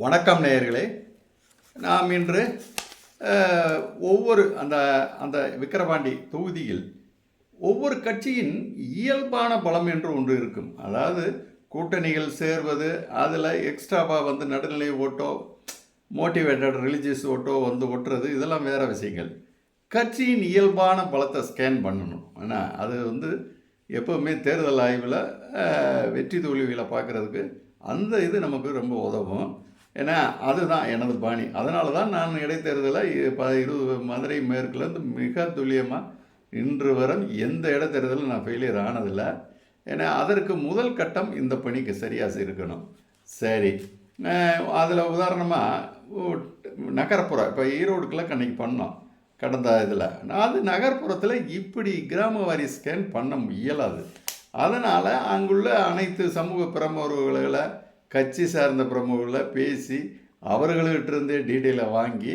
வணக்கம் நேயர்களே. நாம் இன்று ஒவ்வொரு அந்த அந்த விக்கிரவாண்டி தொகுதியில் ஒவ்வொரு கட்சியின் இயல்பான பலம் என்று ஒன்று இருக்கும். அதாவது கூட்டணிகள் சேர்வது அதில் எக்ஸ்ட்ராவாக வந்து நடுநிலை ஓட்டோ மோட்டிவேட்டட் ரிலீஜியஸ் ஓட்டோ வந்து ஒட்டுறது இதெல்லாம் வேறு விஷயங்கள். கட்சியின் இயல்பான பலத்தை ஸ்கேன் பண்ணணும். ஏன்னா அது வந்து எப்போவுமே தேர்தல் ஆய்வில் வெற்றி தோல்விகளை பார்க்குறதுக்கு அந்த இது நமக்கு ரொம்ப உதவும். ஏன்னா அதுதான் எனது பாணி. அதனால தான் நான் இடைத்தேர்தலை ப இருபது மதுரை மேற்குலேருந்து மிக துல்லியமாக இன்று வரை எந்த இடைத்தேர்தலும் நான் ஃபெயிலியர் ஆனதில்லை. ஏன்னா அதற்கு முதல் கட்டம் இந்த பணிக்கு சரியாக இருக்கணும். சரி. அதில் உதாரணமாக நகர்ப்புறம் இப்போ ஈரோடுக்கெல்லாம் அன்றைக்கி பண்ணோம் கடந்த இதில். அது நகர்ப்புறத்தில் இப்படி கிராம வாரி ஸ்கேன் பண்ண இயலாது. அதனால் அங்குள்ள அனைத்து சமூக பிரமுகர்களை கட்சி சார்ந்த பிரமுகர்களை பேசி அவர்கள்கிட்டிருந்தே டீட்டெயிலை வாங்கி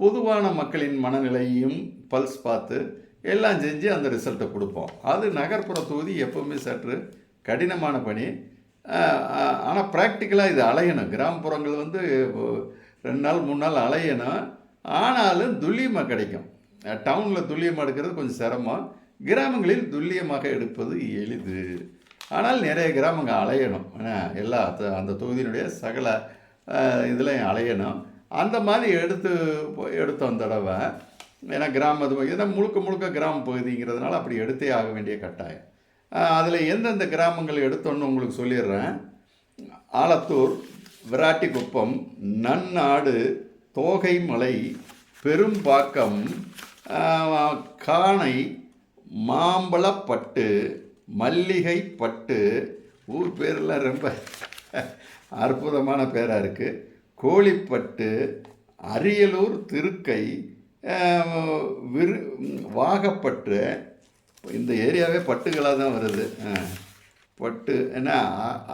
பொதுவான மக்களின் மனநிலையும் பல்ஸ் பார்த்து எல்லாம் செஞ்சு அந்த ரிசல்ட்டை கொடுப்போம். அது நகர்ப்புற தொகுதி எப்போவுமே சற்று கடினமான பணி. ஆனால் ப்ராக்டிக்கலாக இது அலையணும். கிராமப்புறங்கள் வந்து ரெண்டு நாள் மூணு நாள் அலையணும். ஆனாலும் துல்லியமாக கிடைக்கும். டவுனில் துல்லியமாக எடுக்கிறது கொஞ்சம் சிரமம். கிராமங்களில் துல்லியமாக எடுப்பது எளிது. ஆனால் நிறைய கிராமங்கள் அலையணும். எல்லா அந்த தொகுதியினுடைய சகல இதுலையும் அலையணும். அந்த மாதிரி எடுத்து எடுத்தோம் தடவை ஏன்னா கிராமத்து ஏன்னா முழுக்க முழுக்க கிராம பகுதிங்கிறதுனால அப்படி எடுத்தே ஆக வேண்டிய கட்டாயம். அதில் எந்தெந்த கிராமங்கள் எடுத்தோன்னு உங்களுக்கு சொல்லிடுறேன். ஆலத்தூர் விராட்டிக்குப்பம் நன்னாடு தோகைமலை பெரும்பாக்கம் காணை மாம்பழப்பட்டு மல்லிகைப்பட்டு ஊர் பேரெல்லாம் ரொம்ப அற்புதமான பேராக இருக்குது கோழிப்பட்டு அரியலூர் திருக்கை விரு வாகப்பட்டு இந்த ஏரியாவே பட்டுகளாக தான் வருது. பட்டு ஏன்னா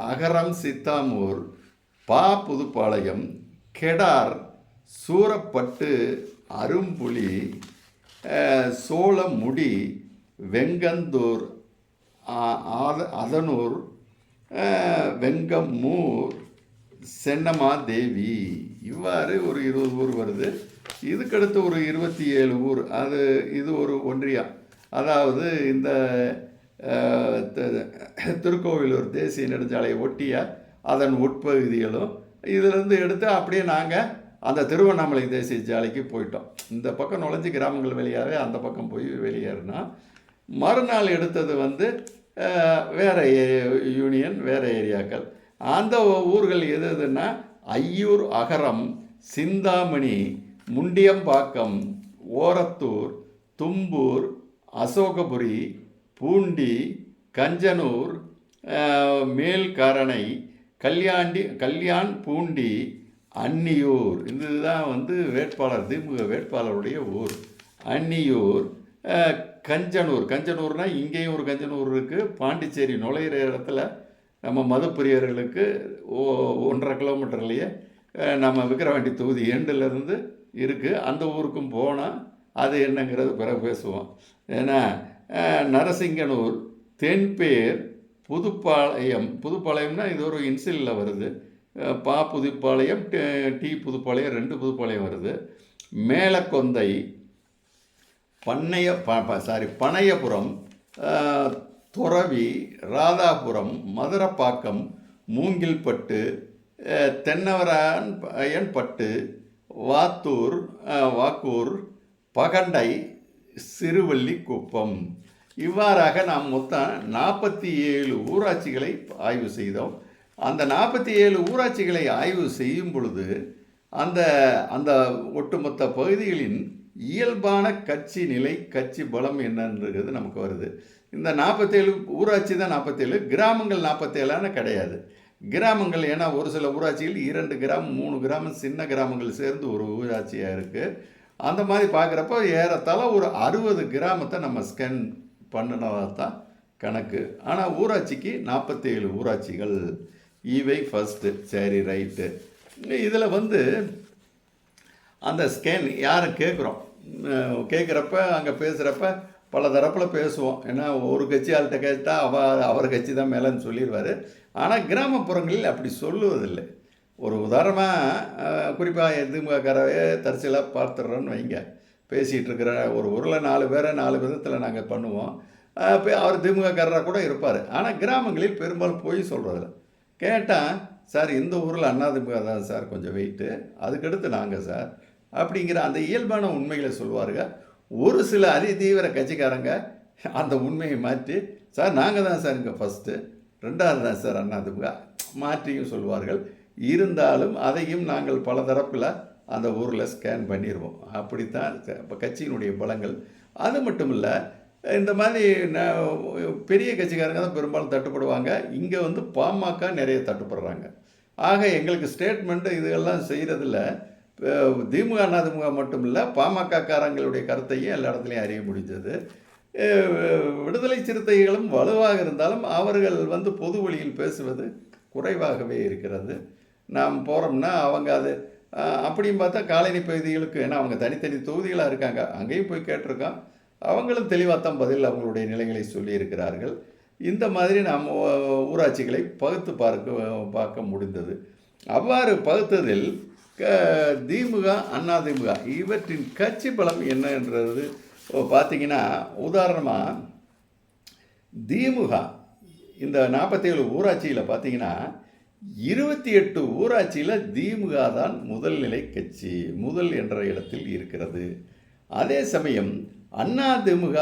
அகரம் சித்தாமூர் பா புதுப்பாளையம் கெடார் சூரப்பட்டு அரும்புலி சோழமுடி சோளமுடி வெங்கந்தூர் அதனூர் அஹ், வெங்கம்மூர் சென்னமாதேவி. இவ்வாறு ஒரு இருபது ஊர் வருது. இதுக்கடுத்து ஒரு இருபத்தி ஏழு ஊர். அது இது ஒரு ஒன்றியம் அதாவது இந்த திருக்கோவிலூர் தேசிய நெடுஞ்சாலையை ஒட்டிய அதன் உட்பகுதிகளும் இதிலிருந்து எடுத்து அப்படியே நாங்கள் அந்த திருவண்ணாமலை தேசிய சாலைக்கு போயிட்டோம். இந்த பக்கம் நுழைஞ்சு கிராமங்கள் வெளியாகவே அந்த பக்கம் போய் வெளியேறினா மறுநாள் எடுத்தது வந்து வேறு யூனியன் வேறு ஏரியாக்கள். அந்த ஊர்கள் எது எதுன்னா ஐயூர் அகரம் சிந்தாமணி முண்டியம்பாக்கம் ஓரத்தூர் தும்பூர் அசோகபுரி பூண்டி கஞ்சனூர் மேல்காரணை மேல்கரணை கல்யாண்டி கல்யாண் பூண்டி அன்னியூர். இதுதான் வந்து வேட்பாளர் திமுக வேட்பாளருடைய ஊர். அன்னியூர் கஞ்சனூர். கஞ்சனூர்னா இங்கேயும் ஒரு கஞ்சனூர் இருக்குது பாண்டிச்சேரி நுழையிற இடத்துல நம்ம மதுப்பிரியர்களுக்கு ஓ ஒன்றரை கிலோமீட்டர்லேயே நம்ம விக்கிரவாண்டி தொகுதி எண்டுலேருந்து இருக்குது அந்த ஊருக்கும் போனால் அது என்னங்கிறது பிறகு பேசுவோம். ஏன்னா நரசிங்கனூர் தென்பேர் புதுப்பாளையம். புதுப்பாளையம்னா இது ஒரு இன்சிலில் வருது. பா புதுப்பாளையம் டி- டி புதுப்பாளையம் ரெண்டு புதுப்பாளையம் வருது. மேலக்கொந்தை பண்ணைய ப சாரி பனையபுரம் துறவி ராதாபுரம் மதுரப்பாக்கம் மூங்கில்பட்டு அஹ், தென்னவரான் பட்டு வாத்தூர் வாக்கூர் பகண்டை சிறுவள்ளிக்குப்பம். இவ்வாறாக நாம் மொத்தம் நாற்பத்தி ஏழு ஊராட்சிகளை ஆய்வு செய்தோம். அந்த நாற்பத்தி ஏழு ஊராட்சிகளை ஆய்வு செய்யும் பொழுது அந்த அந்த ஒட்டுமொத்த பகுதிகளின் இயல்பான கட்சி நிலை கட்சி பலம் என்னன்றது நமக்கு வருது. இந்த நாற்பத்தேழு ஊராட்சி தான் நாற்பத்தேழு கிராமங்கள் நாற்பத்தேழான கிடையாது. கிராமங்கள் ஏன்னா ஒரு சில ஊராட்சிகள் இரண்டு கிராமம் மூணு கிராமம் சின்ன கிராமங்கள் சேர்ந்து ஒரு ஊராட்சியாக இருக்குது அந்த மாதிரி பார்க்குறப்ப ஏறத்தாழ ஒரு அறுபது கிராமத்தை நம்ம ஸ்கேன் பண்ணினதாக தான் கணக்கு. ஆனால் ஊராட்சிக்கு நாற்பத்தேழு ஊராட்சிகள் இவை ஃபஸ்ட்டு சரி ரைட்டு இதில் வந்து அந்த ஸ்கேன் யாரை கேட்குறோம். கேட்குறப்ப அங்கே பேசுகிறப்ப பல தரப்பில் பேசுவோம். ஏன்னா ஒரு கட்சி ஆள்கிட்ட கேட்டால் அவ அவர் கட்சி தான் மேலேன்னு சொல்லிடுவார் ஆனால் கிராமப்புறங்களில் அப்படி சொல்லுவதில்லை. ஒரு உதாரணமாக குறிப்பாக திமுககாரவே தரிசலாக பார்த்துடுறோன்னு வைங்க. பேசிகிட்டு இருக்கிற ஒரு ஊரில் நாலு பேரை நாலு விதத்தில் நாங்கள் பண்ணுவோம். அஹ் அவர் திமுககாரராக கூட இருப்பார். ஆனால் கிராமங்களில் பெரும்பாலும் போய் சொல்கிறதில்ல கேட்டால் சார் இந்த ஊரில் அண்ணா திமுக தான் சார் கொஞ்சம் வெயிட்டு. அதுக்கடுத்து நாங்கள் சார். அப்படிங்கிற அந்த இயல்பான உண்மைகளை சொல்லுவாருங்க ஒரு சில அதிதீவிர கட்சிக்காரங்க அந்த உண்மையை மாற்றி சார் நாங்கள் தான் சார் இங்கே ஃபஸ்ட்டு ரெண்டாவது தான் சார் அதிமுக மாற்றியும் சொல்வார்கள். இருந்தாலும் அதையும் நாங்கள் பல தரப்பில் அந்த ஊரில் ஸ்கேன் பண்ணிடுவோம் அப்படித்தான் இப்போ கட்சியினுடைய பலங்கள். அது மட்டும் இல்லை இந்த மாதிரி பெரிய கட்சிக்காரங்க தான் பெரும்பாலும் தட்டுப்படுவாங்க. இங்கே வந்து பாமக நிறைய தட்டுப்படுறாங்க. ஆக எங்களுக்கு ஸ்டேட்மெண்ட்டு இதெல்லாம் செய்கிறதில்ல திமுக அதிமுக மட்டும் இல்லை பாமகக்காரங்களுடைய கருத்தையும் எல்லா இடத்துலையும் அறிய முடிஞ்சது. விடுதலை சிறுத்தைகளும் வலுவாக இருந்தாலும் அவர்கள் வந்து பொது வழியில் பேசுவது குறைவாகவே இருக்கிறது. நாம் போகிறோம்னா அவங்க அது அப்படியும் பார்த்தா காலனி பகுதிகளுக்கு ஏன்னா அவங்க தனித்தனி தொகுதிகளாக இருக்காங்க அங்கேயும் போய் கேட்டிருக்கோம். அவங்களும் தெளிவாக தான் பதில் அவங்களுடைய நிலைகளை சொல்லியிருக்கிறார்கள் இந்த மாதிரி நாம் ஊராட்சிகளை பகுத்து பார்க்க பார்க்க முடிந்தது. அவ்வாறு பகுத்ததில் திமுக அதிமுக இவற்றின் கட்சி பலம் என்னன்றது பார்த்தீங்கன்னா உதாரணமாக திமுக. இந்த நாற்பத்தேழு ஊராட்சியில் பார்த்தீங்கன்னா இருபத்தி எட்டு ஊராட்சியில் திமுக தான் முதல் நிலை கட்சி முதல் என்ற இடத்தில் இருக்கிறது. அதே சமயம் அதிமுக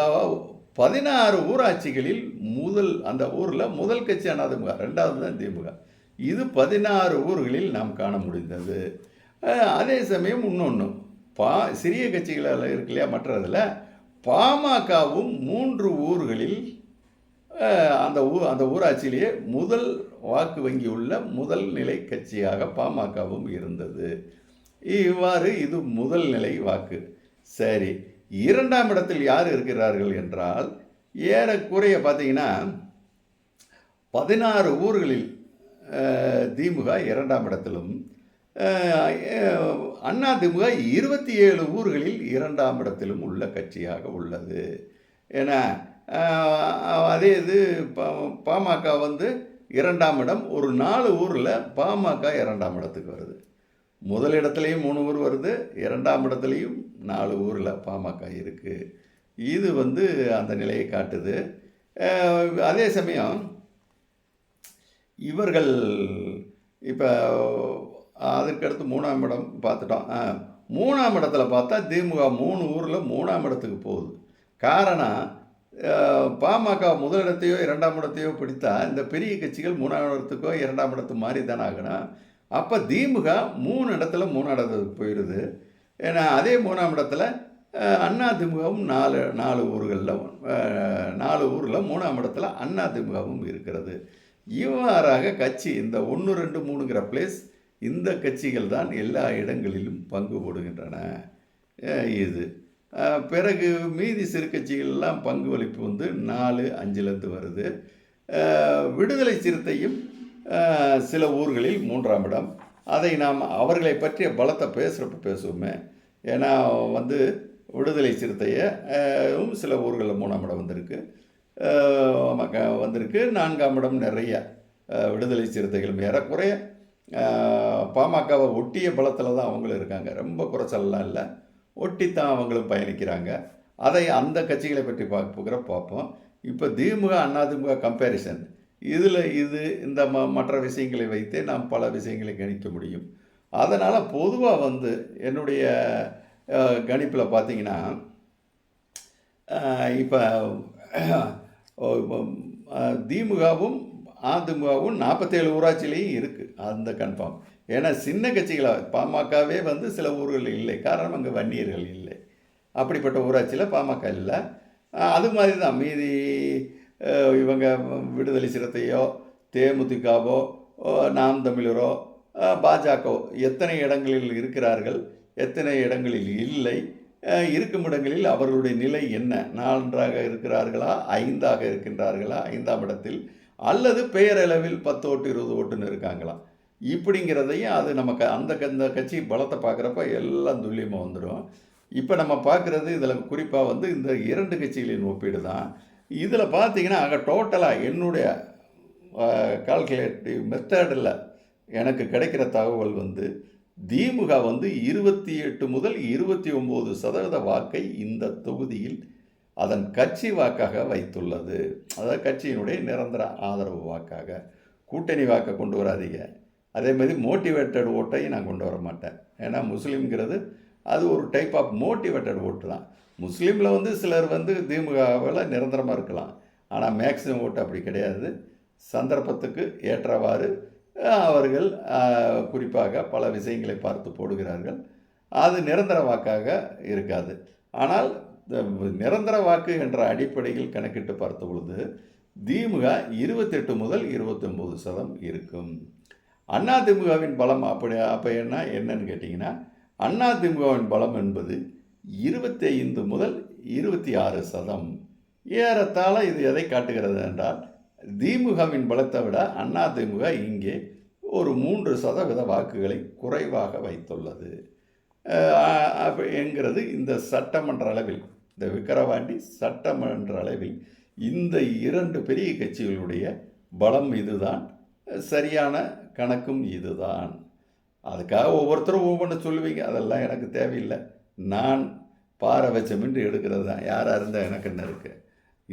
பதினாறு ஊராட்சிகளில் முதல் அந்த ஊரில் முதல் கட்சி அதிமுக ரெண்டாவது தான் திமுக. இது பதினாறு ஊர்களில் நாம் காண முடிந்தது. அதே சமயம் இன்னொன்று பா சிறிய கட்சிகளில் இருக்கு இல்லையா மற்றதில் பாமகவும் மூன்று ஊர்களில் அந்த ஊ அந்த ஊராட்சியிலேயே முதல் வாக்கு வங்கி உள்ள முதல் நிலை கட்சியாக பாமகவும் இருந்தது. இவ்வாறு இது முதல் நிலை வாக்கு. சரி இரண்டாம் இடத்தில் யார் இருக்கிறார்கள் என்றால் ஏறக்குறைய பார்த்தீங்கன்னா பதினாறு ஊர்களில் திமுக இரண்டாம் இடத்திலும் அண்ணா திமுக இருபத்தி ஏழு ஊர்களில் இரண்டாம் இடத்திலும் உள்ள கட்சியாக உள்ளது. ஏன்னா அதே இது பா- பாமக வந்து இரண்டாம் இடம். ஒரு நாலு ஊரில் பாமக இரண்டாம் இடத்துக்கு வருது. முதல் இடத்துலையும் மூணு ஊர் வருது. இரண்டாம் இடத்துலையும் நாலு ஊரில் பாமக இருக்குது இது வந்து அந்த நிலையை காட்டுது. அதே சமயம் இவர்கள் இப்போ அதுக்கடுத்து மூணாம் இடம் பார்த்துட்டோம். மூணாம் இடத்துல பார்த்தா திமுக மூணு ஊரில் மூணாம் இடத்துக்கு போகுது. காரணம் பாமக முதல் இடத்தையோ இரண்டாம் இடத்தையோ பிடித்தா இந்த பெரிய கட்சிகள் மூணாம் இடத்துக்கோ இரண்டாம் இடத்து மாதிரி தானே ஆகணும். அப்போ திமுக மூணு இடத்துல மூணாம் இடத்துக்கு போயிடுது. ஏன்னா அதே மூணாம் இடத்துல அண்ணா திமுகவும் நாலு நாலு ஊர்களில் நாலு ஊரில் மூணாம் இடத்துல அண்ணா திமுகவும் இருக்கிறது. இவ்வாறாக கட்சி இந்த ஒன்று ரெண்டு மூணுங்கிற பிளேஸ் இந்த கட்சிகள் தான் எல்லா இடங்களிலும் பங்கு போடுகின்றன. இது. பிறகு மீதி சிறு கட்சிகள்லாம் பங்கு வலிப்பு வந்து நாலு அஞ்சுலேருந்து வருது. விடுதலை சிறுத்தையும் சில ஊர்களில் மூன்றாம் இடம். அதை நாம் அவர்களை பற்றிய பலத்தை பேசுகிறப்ப பேசுவோமே. ஏன்னா வந்து விடுதலை சிறுத்தையை சில ஊர்களில் மூணாம் இடம் வந்திருக்கு. வந்திருக்கு. நான்காம் இடம் நிறைய விடுதலை சிறுத்தைகள் ஏறக்குறைய பாமகவை ஒட்டிய பலத்தில் தான் அவங்களும் இருக்காங்க. ரொம்ப குறைச்சல்லாம் இல்லை. ஒட்டித்தான் அவங்களும் பயணிக்கிறாங்க. அதை அந்த கட்சிகளை பற்றி பார்க்குற பார்ப்போம். இப்போ திமுக அதிமுக கம்பேரிசன் இதில் இது இந்த ம மற்ற விஷயங்களை வைத்தே நாம் பல விஷயங்களை கணிக்க முடியும். அதனால் பொதுவாக வந்து என்னுடைய கணிப்பில் பார்த்தீங்கன்னா இப்போ திமுகவும் அதிமுகவும் நாற்பத்தேழு ஊராட்சியிலையும் இருக்குது அந்த கன்ஃபார்ம் ஏன்னா சின்ன கட்சிகளாக பாமகவே வந்து சில ஊர்களில் இல்லை காரணம் அங்கே வன்னியர்கள் இல்லை. அப்படிப்பட்ட ஊராட்சியில் பாமக இல்லை. அது மாதிரி தான். மீதி இவங்க விடுதலை சிறுத்தையோ தேமுதிகவோ நாம் தமிழரோ பாஜகவோ எத்தனை இடங்களில் இருக்கிறார்கள் எத்தனை இடங்களில் இல்லை இருக்கும் இடங்களில் அவர்களுடைய நிலை என்ன? நான்காக இருக்கிறார்களா? ஐந்தாக இருக்கின்றார்களா? ஐந்தாம் இடத்தில் அல்லது பெயரளவில் பத்து ஓட்டு இருபது ஓட்டுன்னு இருக்காங்களாம் இப்படிங்கிறதையும் அது நமக்கு அந்த க- அந்த கட்சி பலத்தை பார்க்குறப்ப எல்லாம் துல்லியமாக வந்துடும். இப்போ நம்ம பார்க்குறது இதில் குறிப்பாக வந்து இந்த இரண்டு கட்சிகளின் ஒப்பீடு தான் இதில் பார்த்தீங்கன்னா அங்கே டோட்டலாக என்னுடைய கால்குலேட்டிவ் மெத்தடில் எனக்கு கிடைக்கிற தகவல் வந்து திமுக வந்து இருபத்தி எட்டு முதல் இருபத்தி ஒம்பது சதவீத வாக்கை இந்த தொகுதியில் அதன் கட்சி வாக்காக வைத்துள்ளது. அதாவது கட்சியினுடைய நிரந்தர ஆதரவு வாக்காக கூட்டணி வாக்கை கொண்டு வராதீங்க. அதே மாதிரி மோட்டிவேட்டட் ஓட்டையும் நான் கொண்டு வர மாட்டேன். ஏன்னா முஸ்லீம்ங்கிறது அது ஒரு டைப் ஆஃப் மோட்டிவேட்டட் ஓட்டு தான். முஸ்லீமில் வந்து சிலர் வந்து திமுகவில் நிரந்தரமாக இருக்கலாம். ஆனால் மேக்சிமம் ஓட்டு அப்படி கிடையாது. சந்தர்ப்பத்துக்கு ஏற்றவாறு அவர்கள் குறிப்பாக பல விஷயங்களை பார்த்து போடுகிறார்கள். அது நிரந்தர வாக்காக இருக்காது. ஆனால் நிரந்தர வாக்கு என்ற அடிப்படையில் கணக்கிட்டு பார்த்த பொழுது திமுக இருபத்தெட்டு முதல் இருபத்தொம்போது சதம் இருக்கும். அண்ணா திமுகவின் பலம் அப்படி அப்போ என்ன என்னன்னு கேட்டிங்கன்னா அண்ணா திமுகவின் பலம் என்பது இருபத்தி ஐந்து முதல் இருபத்தி ஆறு சதம். ஏறத்தாழ இது எதை காட்டுகிறது என்றால் திமுகவின் பலத்தை விட அண்ணா திமுக இங்கே ஒரு மூன்று சதவீத வாக்குகளை குறைவாக வைத்துள்ளது. என்கிறது இந்த சட்டமன்ற அளவில். இந்த விக்கிரவாண்டி சட்டமன்ற அளவில் இந்த இரண்டு பெரிய கட்சிகளுடைய பலம் இதுதான் சரியான கணக்கும் இதுதான். அதுக்காக ஒவ்வொருத்தரும் ஒவ்வொன்று சொல்லுவீங்க அதெல்லாம் எனக்கு தேவையில்லை. நான் பாரபட்சமின்றி எடுக்கிறது தான் யாராக இருந்தால் எனக்கு என்ன இருக்குது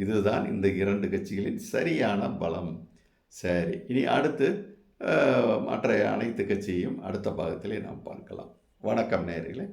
இதுதான் இந்த இரண்டு கட்சிகளின் சரியான பலம். சரி இனி அடுத்து மற்ற அனைத்து கட்சியையும் அடுத்த பாகத்திலே நாம் பார்க்கலாம். வணக்கம் நேயர்களே